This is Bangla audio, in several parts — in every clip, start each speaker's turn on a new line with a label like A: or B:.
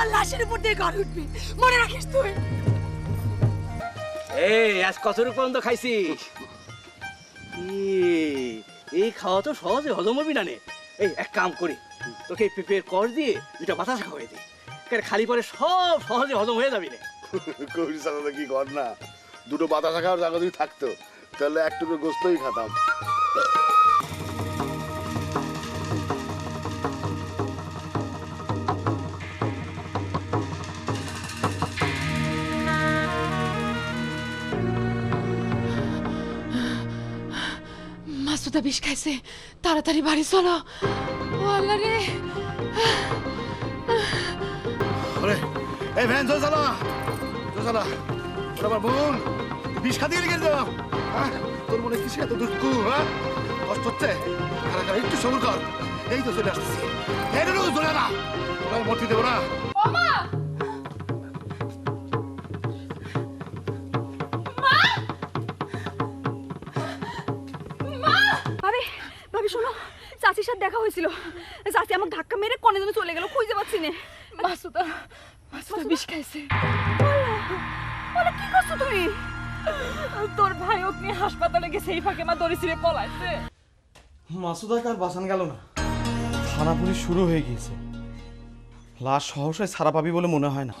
A: আমার লাশের উপর দিয়ে ঘর উঠবি। মনে রাখিস তুই?
B: এই আজ কতটুকু পর্যন্ত খাইছিস এই, এই খাওয়া তো সহজে হজম হবি না নে। এই এক কাম করি তোকে পেঁপের কর দিয়ে দুটা বাতাসা খাওয়াই দিই। কারণ খালি পরে সব সহজে হজম হয়ে যাবি রে
C: কবির সাথে তো কি কর না দুটো বাতাসা খাওয়ার জায়গা যদি থাকতো তাহলে একটু করে গোস্তই খাতাম।
A: মাসুদা বিষ খাইছে। তাড়াতাড়ি বাড়ি চলো। রে।
C: এই আমার বোন। বিষ খাতে গেলে হ্যাঁ তোর দুঃখ হ্যাঁ হচ্ছে? একটু কর। এই তো চলে আসতেছি। এই মরতে দেবো না।
D: চাচির সাথে দেখা হয়েছিল। চাচি আমাকে ধাক্কা মেরে কনে যেন চলে গেল খুঁজে পাচ্ছি না।
A: মাসুদা মাসুদা বিষ খাইছে।
D: বলে কি করছ তুমি?
A: তোর ভাই ওকে নিয়ে হাসপাতালে গেছে এই ফাঁকে মা দড়ি ছিঁড়ে পলাইছে।
E: মাসুদাকে আর বাঁচান গেল না? থানা পুলিশ শুরু হয়ে গিয়েছে। লাশ সহসায় ছাড়া পাবি বলে মনে হয় না।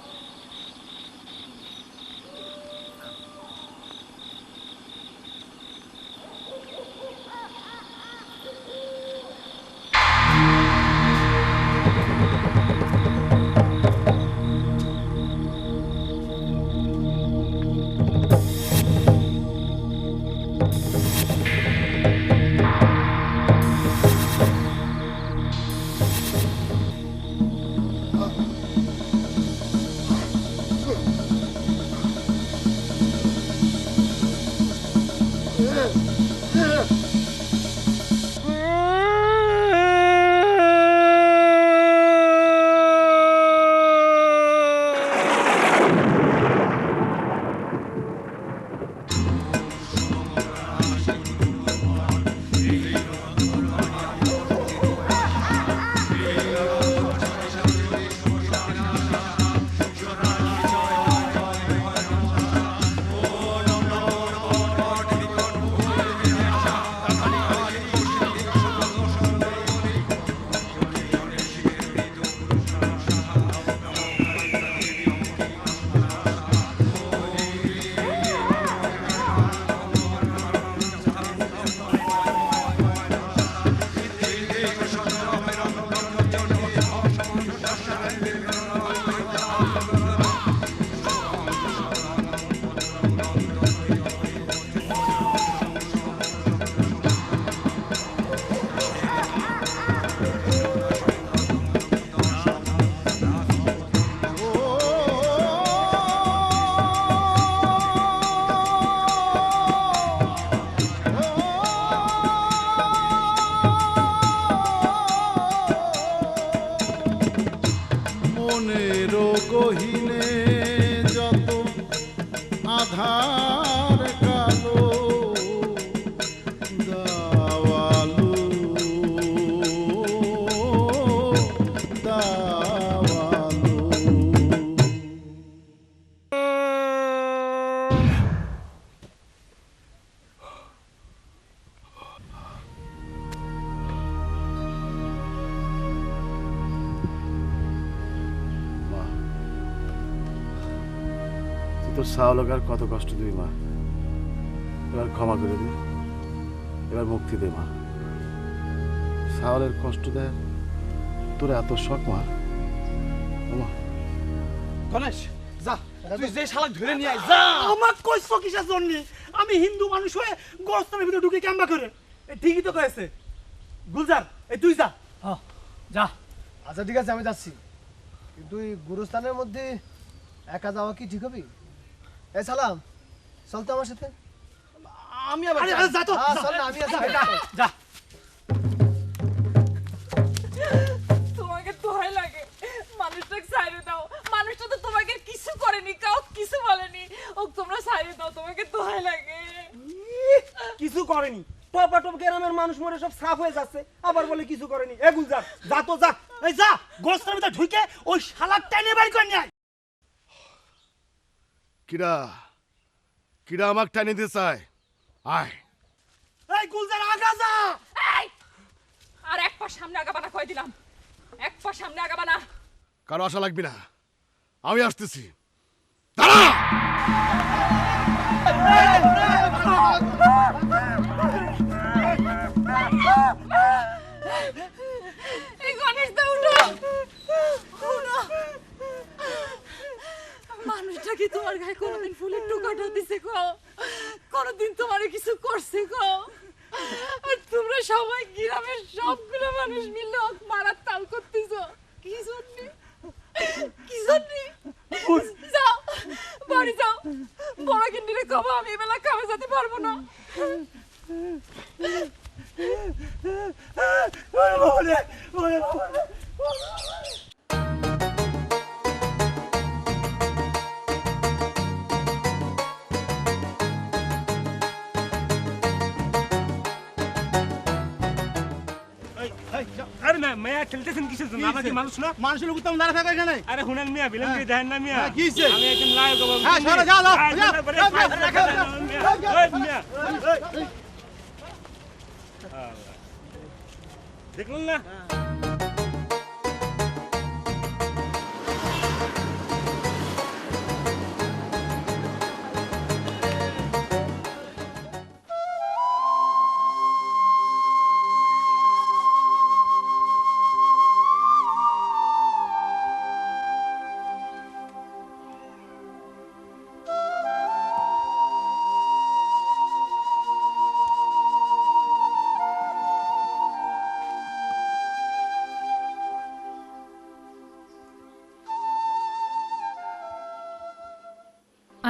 C: তোর সাহলকার কত কষ্ট দিবি মা? এবার ক্ষমা করে দে। এবার মুক্তি দে মা। সাহলের কষ্ট দেয়। তোর এত শখ মা। মা।
E: গণেশ যা। তুই যে শালাক ধরে নিয়ে আয় যা।
F: আমার কইছো কিসের জন্য? আমি হিন্দু মানুষ হয়ে গোরস্থানের ভিতরে ঢুকে ক্যাম্বা করে। এ ঠিকই তো কয়েছে। গুলজার এই তুই যা। যা।
G: আচ্ছা ঠিক আছে আমি যাচ্ছি। কিন্তু এই গুরুস্থানের মধ্যে একা যাওয়া কি ঠিক হবে? এ সালাম চল তো আমার সাথে?
F: আমি আবার আরে, আরে, যা তো।
G: চল না, আমি আছি।
F: যা, যা।
A: তোমাকে দোহাই লাগে। মানুষটাকে সাইরে দাও। মানুষটা তো তোমাকে কিছু করেনি কাউ কিছু বলেনি। ও তোমরা সাইরে দাও তোমাকে দোহাই লাগে।
F: কিছু করেনি। টপা টপ গ্রামের মানুষ মরে সব সাফ হয়ে যাচ্ছে। আবার বলে কিছু করেনি। এ গুলজার যা তো যা। এই যা গোস্তের ভিতরে ঢুকে ওই শালার টাইনে বাড়ি করে নিয়ে।
C: কিরা কিরা আমাক টানি দিতে চায় আয়
F: এই গুলজার আগা যা
A: এই আর এক পা সামনে আগাবানা কই দিলাম এক পা সামনে আগাবানা
C: কারও আশা লাগবে না আমি আসতেছি দাঁড়া
A: কি তোমার গায়ে কোনোদিন ফুলের টোকাটা দিছে গো? কোনোদিন তোমারে কিছু করছে গো? আর তোমরা সবাই গ্রামের সবগুলো মানুষ মিলে ওকে মারার তাল করতেছ। কি জন্যে? কি জন্যে? যাও বাড়ি যাও। বড় কিন্ডিরে কবা আমি এবেলা খাওয়া যেতে পারব না।
F: ওরে বাবা রে, ওরে
H: মেয়া খেলতেছেন কিসের জন্য? আমরা কি মানুষ না?
F: মানুষের লোক তো দাঁড়া থাকা এখানে
H: আরে হুনান মিয়া বিলেন করে দেখেন না মিয়া।
F: হ্যাঁ, কি হইছে?
H: আমি একজন নায়ক হব
F: হ্যাঁ, সরে যাও, যাও,
H: আরে,
F: যাও,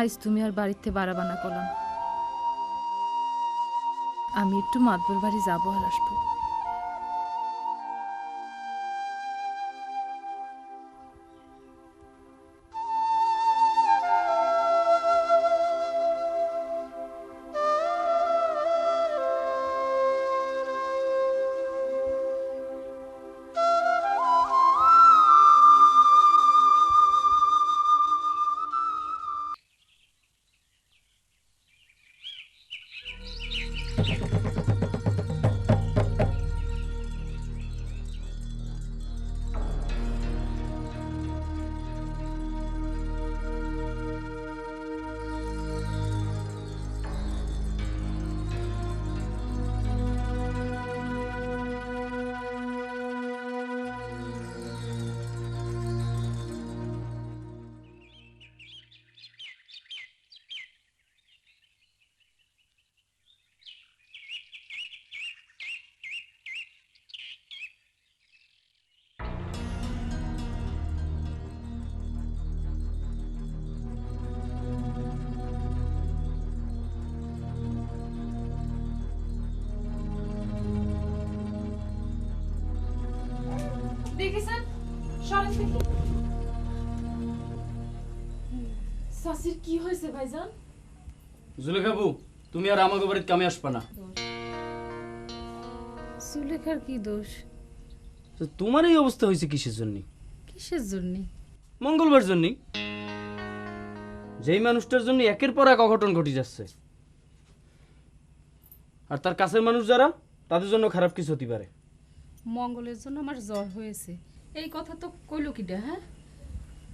I: আজ তুমি আর বাড়িতে বাড়াবানা করলাম। আমি একটু মাতবর বাড়ি যাব আর আসব। সরেন দেখি। সাসির কি হয়েছে ভাইজান?
B: জুলেখাবু তুমি আর আমাকে বাড়িতে কামে আসবা না।
I: সুলেখার কি দোষ?
B: তো তোমার এই অবস্থা হয়েছে কিসের জন্য?
I: কিসের জন্য?
B: মঙ্গলবার জন্য যেই মানুষটার জন্য একের পর এক অঘটন ঘটে যাচ্ছে। আর তার কাছের মানুষ যারা তাদের জন্য খারাপ কিছু হতে পারে।
I: মঙ্গলের জন্য আমার জ্বর হয়েছে। এই কথা তো কইলো কিটা হ্যাঁ?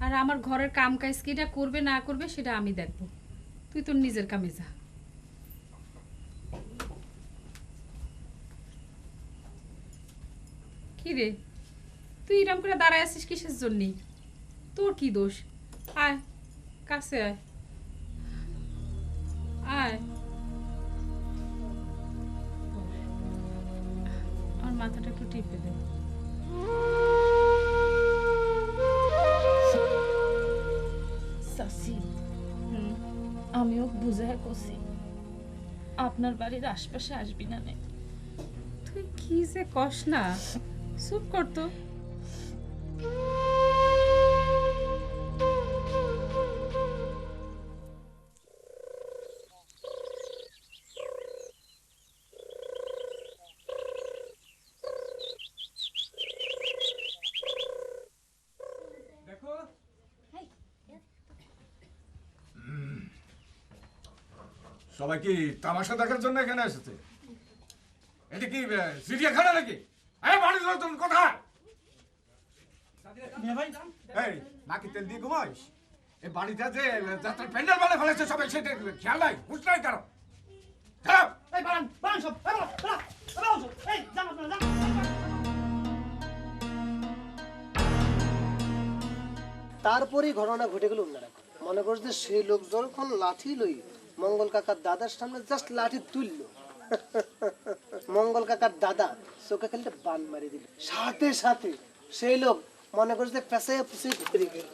I: আর আমার ঘরের কাম কাজ কিটা করবে না করবে সেটা আমি দেখব। তুই তোর নিজের কামে যা। কি রে? তুই এরম করে দাঁড়ায় আছিস কিসের জন্য? তোর কি দোষ? আয়, কাছে আয়। আয়। মাথাটা একটু টিপে দে। সাসি আমিও বুঝায় করছি। আপনার বাড়ির আশপাশে আসবি না নে। তুই কি যে কস না। চুপ কর
J: সবাই কি তামাশা দেখার জন্য এখানে এসেছে? এটা কি চিড়িয়াখানা নাকি? এই বাড়ির লোকজন কোথায়? এই নাকি তেল দিয়ে ঘুমাইস এই বাড়িটা যে যাত্রার প্যান্ডেল বানিয়ে ফেলেছে সবাই সেটা খেয়াল নাই? বুঝ নাই
F: কারও?
G: তারপরেই ঘটনা ঘটে গেল অন্যরকম মনে করছে যে সেই লোক যখন লাঠি লই মঙ্গল কাকার দাদার সামনে জাস্ট লাঠি তুলল। মঙ্গল কাকার দাদা চোখে খালি একটা বান মারি দিল। সাথে সাথে সেই লোক মনে করছে পেঁচাইয়া পুষে পড়ে গেল।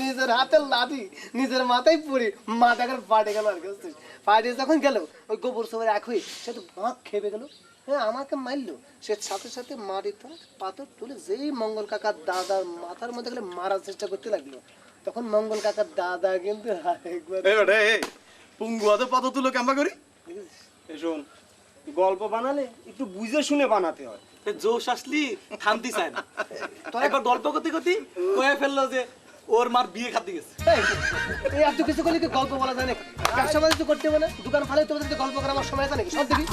G: নিজের হাতে লাঠি নিজের মাথায় পড়ে মাথাকার পাটে গেল আর কি? পাটে যখন গেল, ওই গোবর সোবর এক হয়ে সে তো বাঁক খেপে গেল। হ্যাঁ আমাকে মারলো। সে সাথে সাথে মারিতে পাথর তুলে যেই মঙ্গল কাকার দাদার মাথার মধ্যে গেলে মারার চেষ্টা করতে লাগল। তখন মঙ্গল কাকার দাদা কিন্তু একবার
K: এই বেটা এই পুঙ্গু হাতে পাতা তুলো কেমবা করি? শোন গল্প বানালে একটু বুঝে শুনে বানাতে হয়।
L: জোশ আসলি থামতি চায় না। তো একবার গল্প করতে করতে কয়ে ফেলল যে ওর মার বিয়ে খাতে গেছে।
G: এই, এত কিছু করলে কি গল্প বলা যায় নাকি? ব্যবসা বাণিজ্য করতে হবে না দোকান ফালে তোমাদের গল্প করা আমার সময় আছে নাকি? সব দেখি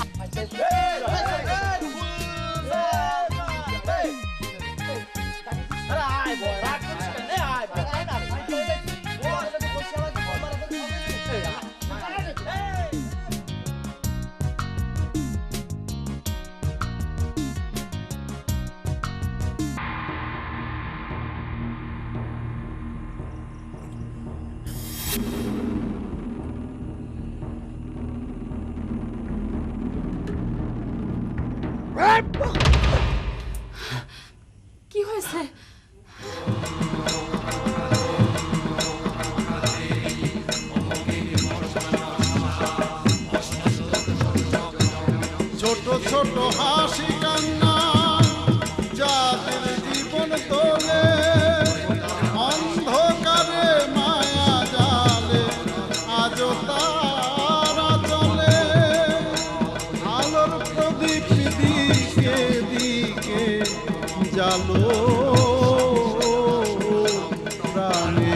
E: ছোট ছোট হাসি কান্না যাদের জীবন তোলে, অন্ধকারে মায়া জালে আজ তারা চলে। আলোর প্রদীপ দিকে দিকে জালো প্রাণে।